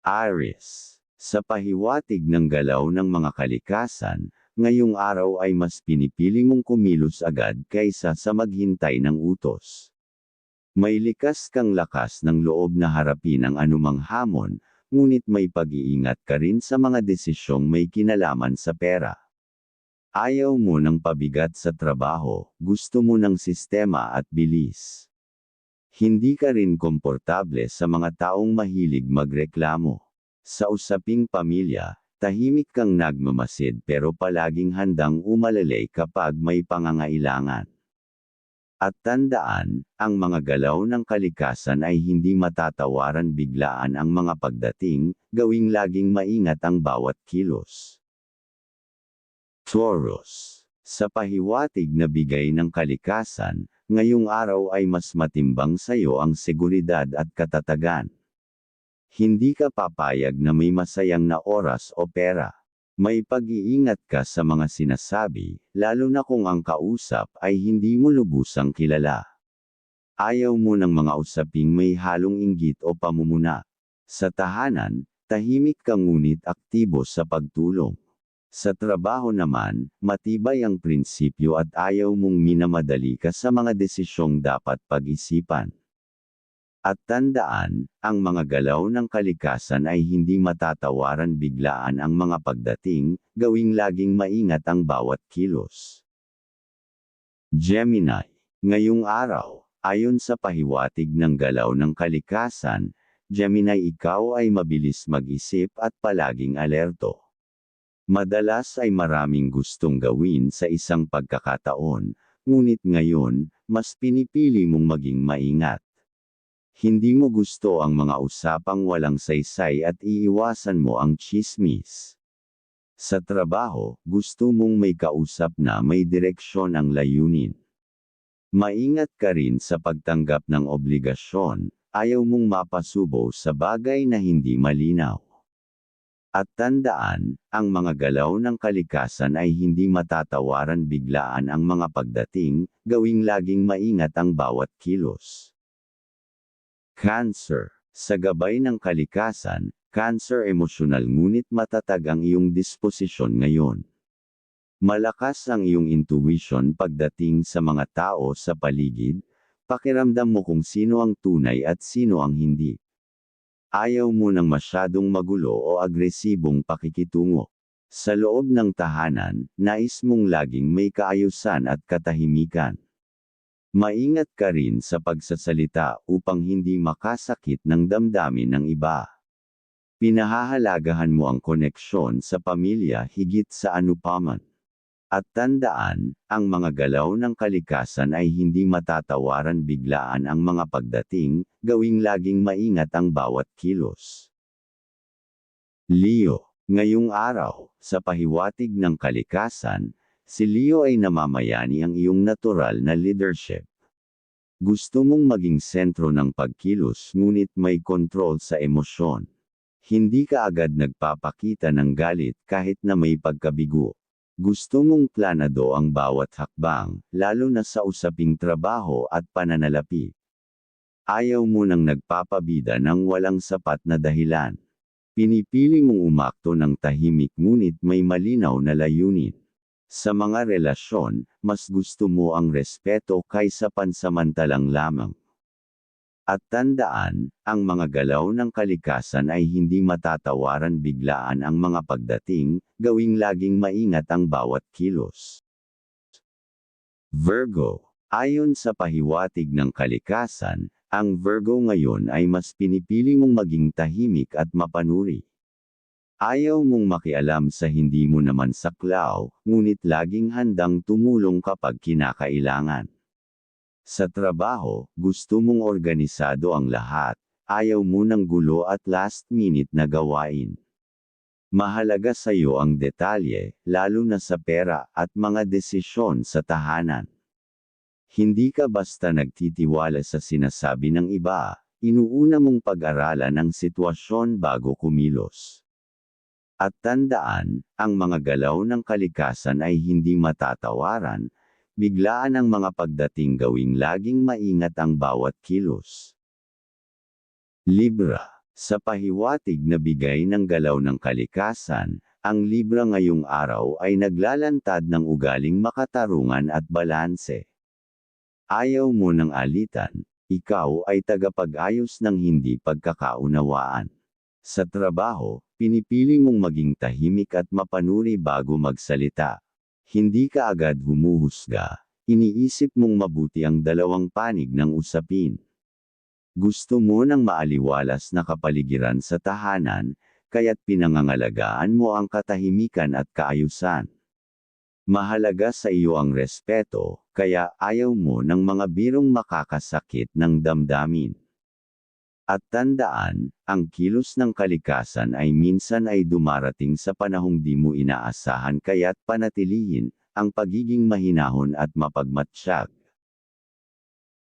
Aries. Sa pahiwatig ng galaw ng mga kalikasan, ngayong araw ay mas pinipili mong kumilos agad kaysa sa maghintay ng utos. May likas kang lakas ng loob na harapin ang anumang hamon, ngunit may pag-iingat ka rin sa mga desisyong may kinalaman sa pera. Ayaw mo ng pabigat sa trabaho, gusto mo ng sistema at bilis. Hindi ka rin komportable sa mga taong mahilig magreklamo. Sa usaping pamilya, tahimik kang nagmamasid pero palaging handang umalalay kapag may pangangailangan. At tandaan, ang mga galaw ng kalikasan ay hindi matatawaran biglaan ang mga pagdating, gawing laging maingat ang bawat kilos. Taurus. Sa pahiwatig na bigay ng kalikasan, ngayong araw ay mas matimbang sa iyo ang seguridad at katatagan. Hindi ka papayag na may masayang na oras o pera. May pag-iingat ka sa mga sinasabi, lalo na kung ang kausap ay hindi mo lubusang kilala. Ayaw mo ng mga usaping may halong inggit o pamumuna. Sa tahanan, tahimik ka ngunit aktibo sa pagtulong. Sa trabaho naman, matibay ang prinsipyo at ayaw mong minamadali ka sa mga desisyong dapat pag-isipan. At tandaan, ang mga galaw ng kalikasan ay hindi matatawaran biglaan ang mga pagdating, gawing laging maingat ang bawat kilos. Gemini. Ngayong araw, ayon sa pahiwatig ng galaw ng kalikasan, Gemini ikaw ay mabilis mag-isip at palaging alerto. Madalas ay maraming gustong gawin sa isang pagkakataon, ngunit ngayon, mas pinipili mong maging maingat. Hindi mo gusto ang mga usapang walang saysay at iiwasan mo ang chismis. Sa trabaho, gusto mong may kausap na may direksyon ang layunin. Maingat ka rin sa pagtanggap ng obligasyon, ayaw mong mapasubo sa bagay na hindi malinaw. At tandaan, ang mga galaw ng kalikasan ay hindi matatawaran biglaan ang mga pagdating, gawing laging maingat ang bawat kilos. Cancer. Sa gabay ng kalikasan, cancer emosyonal ngunit matatag ang iyong disposisyon ngayon. Malakas ang iyong intuition pagdating sa mga tao sa paligid, pakiramdam mo kung sino ang tunay at sino ang hindi. Ayaw mo ng masyadong magulo o agresibong pakikitungo. Sa loob ng tahanan, nais mong laging may kaayusan at katahimikan. Maingat ka rin sa pagsasalita upang hindi makasakit ng damdamin ng iba. Pinahahalagahan mo ang koneksyon sa pamilya higit sa anupaman. At tandaan, ang mga galaw ng kalikasan ay hindi matatawaran biglaan ang mga pagdating, gawing laging maingat ang bawat kilos. Leo, ngayong araw, sa pahiwatig ng kalikasan, si Leo ay namamayani ang iyong natural na leadership. Gusto mong maging sentro ng pagkilos ngunit may kontrol sa emosyon. Hindi ka agad nagpapakita ng galit kahit na may pagkabigo. Gusto mong planado ang bawat hakbang, lalo na sa usaping trabaho at pananalapi. Ayaw mo nang nagpapabida ng walang sapat na dahilan. Pinipili mong umakto ng tahimik ngunit may malinaw na layunin. Sa mga relasyon, mas gusto mo ang respeto kaysa pansamantalang lamang. At tandaan, ang mga galaw ng kalikasan ay hindi matatawaran biglaan ang mga pagdating, gawing laging maingat ang bawat kilos. Virgo. Ayon sa pahiwatig ng kalikasan, ang Virgo ngayon ay mas pinipili mong maging tahimik at mapanuri. Ayaw mong makialam sa hindi mo naman saklaw, ngunit laging handang tumulong kapag kinakailangan. Sa trabaho, gusto mong organisado ang lahat, ayaw mo ng gulo at last minute na gawain. Mahalaga sa iyo ang detalye, lalo na sa pera at mga desisyon sa tahanan. Hindi ka basta nagtitiwala sa sinasabi ng iba, inuuna mong pag-aralan ang sitwasyon bago kumilos. At tandaan, ang mga galaw ng kalikasan ay hindi matatawaran, Biglaan ang mga pagdating gawing laging maingat ang bawat kilos. Libra. Sa pahiwatig na bigay ng galaw ng kalikasan, ang Libra ngayong araw ay naglalantad ng ugaling makatarungan at balanse. Ayaw mo ng alitan, ikaw ay tagapag-ayos ng hindi pagkakaunawaan. Sa trabaho, pinipili mong maging tahimik at mapanuri bago magsalita. Hindi ka agad humuhusga, iniisip mong mabuti ang dalawang panig ng usapin. Gusto mo ng maaliwalas na kapaligiran sa tahanan, kaya't pinangangalagaan mo ang katahimikan at kaayusan. Mahalaga sa iyo ang respeto, kaya ayaw mo ng mga birong makakasakit ng damdamin. At tandaan, ang kilos ng kalikasan ay minsan ay dumarating sa panahong di mo inaasahan kaya't panatilihin ang pagiging mahinahon at mapagmatsyag.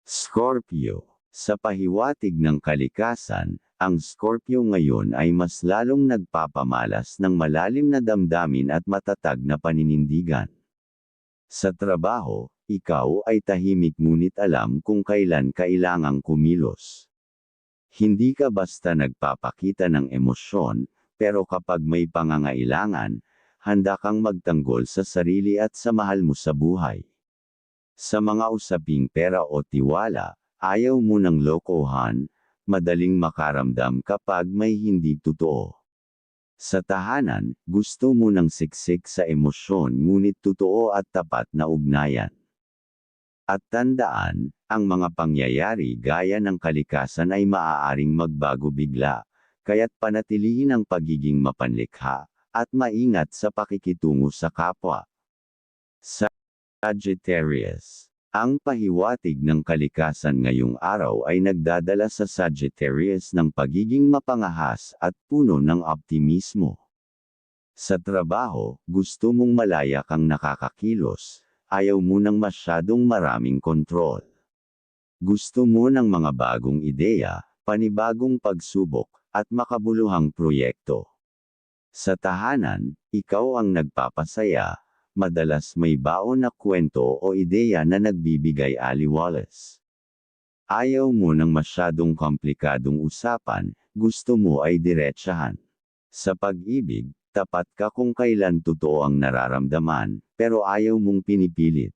Scorpio Sa pahiwatig ng kalikasan, ang Scorpio ngayon ay mas lalong nagpapamalas ng malalim na damdamin at matatag na paninindigan. Sa trabaho, ikaw ay tahimik ngunit alam kung kailan kailangang kumilos. Hindi ka basta nagpapakita ng emosyon, pero kapag may pangangailangan, handa kang magtanggol sa sarili at sa mahal mo sa buhay. Sa mga usaping pera o tiwala, ayaw mo ng lokohan, madaling makaramdam kapag may hindi totoo. Sa tahanan, gusto mo ng siksik sa emosyon ngunit totoo at tapat na ugnayan. At tandaan, ang mga pangyayari gaya ng kalikasan ay maaaring magbago bigla, kaya't panatilihin ang pagiging mapanlikha, at maingat sa pakikitungo sa kapwa. Sa Sagittarius ang pahiwatig ng kalikasan ngayong araw ay nagdadala sa Sagittarius ng pagiging mapangahas at puno ng optimismo. Sa trabaho, gusto mong malaya kang nakakakilos, ayaw mo ng masyadong maraming kontrol. Gusto mo ng mga bagong ideya, panibagong pagsubok, at makabuluhang proyekto. Sa tahanan, ikaw ang nagpapasaya, madalas may baon na kwento o ideya na nagbibigay aliwalas. Ayaw mo ng masyadong komplikadong usapan, gusto mo ay diretsahan. Sa pag-ibig, tapat ka kung kailan totoo ang nararamdaman, pero ayaw mong pinipilit.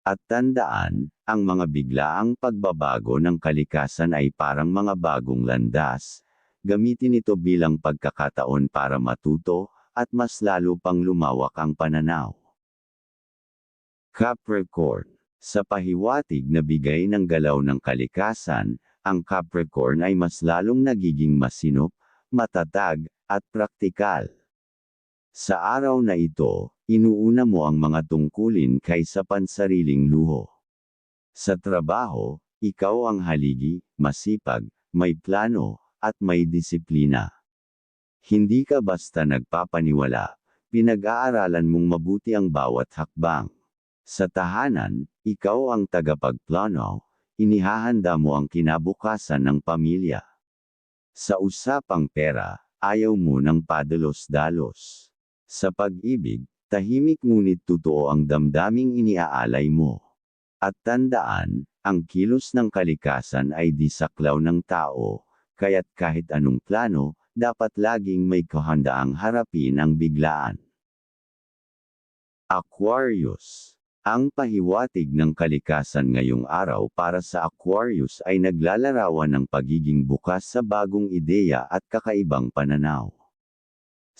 At tandaan, ang mga biglaang pagbabago ng kalikasan ay parang mga bagong landas. Gamitin ito bilang pagkakataon para matuto, at mas lalo pang lumawak ang pananaw. Capricorn Sa pahiwatig na bigay ng galaw ng kalikasan, ang Capricorn ay mas lalong nagiging masinop, matatag, at praktikal. Sa araw na ito, inuuna mo ang mga tungkulin kaysa pansariling luho. Sa trabaho, ikaw ang haligi, masipag, may plano, at may disiplina. Hindi ka basta nagpapaniwala, pinag-aaralan mong mabuti ang bawat hakbang. Sa tahanan, ikaw ang tagapagplano, inihahanda mo ang kinabukasan ng pamilya. Sa usapang pera, ayaw mo ng padalos-dalos. Sa pag-ibig, tahimik ngunit totoo ang damdaming iniaalay mo. At tandaan, ang kilos ng kalikasan ay di saklaw ng tao, kaya't kahit anong plano, dapat laging may kahandaang harapin ang biglaan. Aquarius ang pahiwatig ng kalikasan ngayong araw para sa Aquarius ay naglalarawan ng pagiging bukas sa bagong ideya at kakaibang pananaw.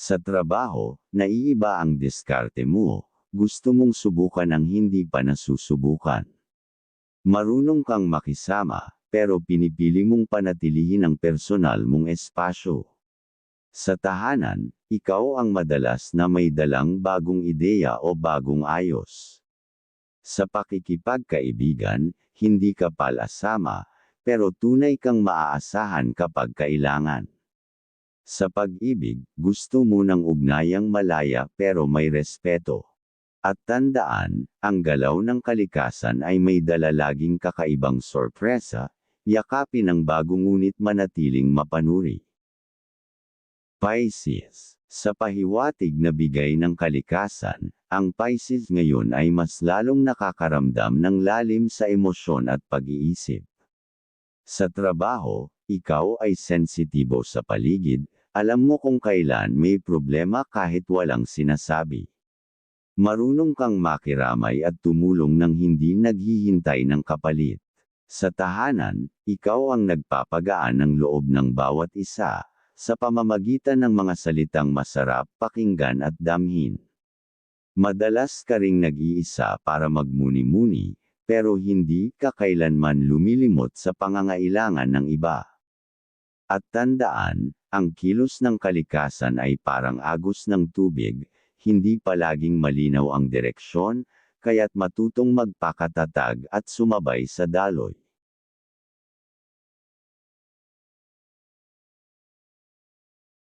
Sa trabaho, naiiba ang diskarte mo, gusto mong subukan ang hindi pa nasusubukan. Marunong kang makisama, pero pinipili mong panatilihin ang personal mong espasyo. Sa tahanan, ikaw ang madalas na may dalang bagong ideya o bagong ayos. Sa pakikipagkaibigan, hindi ka palasama, pero tunay kang maaasahan kapag kailangan. Sa pag-ibig, gusto mo ng ugnayang malaya pero may respeto. At tandaan, ang galaw ng kalikasan ay may dala laging kakaibang sorpresa, yakapin ang bago ngunit manatiling mapanuri. Pisces Sa pahiwatig na bigay ng kalikasan, ang Pisces ngayon ay mas lalong nakakaramdam ng lalim sa emosyon at pag-iisip. Sa trabaho, ikaw ay sensitibo sa paligid, alam mo kung kailan may problema kahit walang sinasabi. Marunong kang makiramay at tumulong nang hindi naghihintay ng kapalit. Sa tahanan, ikaw ang nagpapagaan ng loob ng bawat isa, sa pamamagitan ng mga salitang masarap pakinggan at damhin. Madalas ka ring nag-iisa para magmuni-muni, pero hindi ka kailanman lumilimot sa pangangailangan ng iba. At tandaan, ang kilos ng kalikasan ay parang agos ng tubig, hindi palaging malinaw ang direksyon, kaya't matutong magpakatatag at sumabay sa daloy.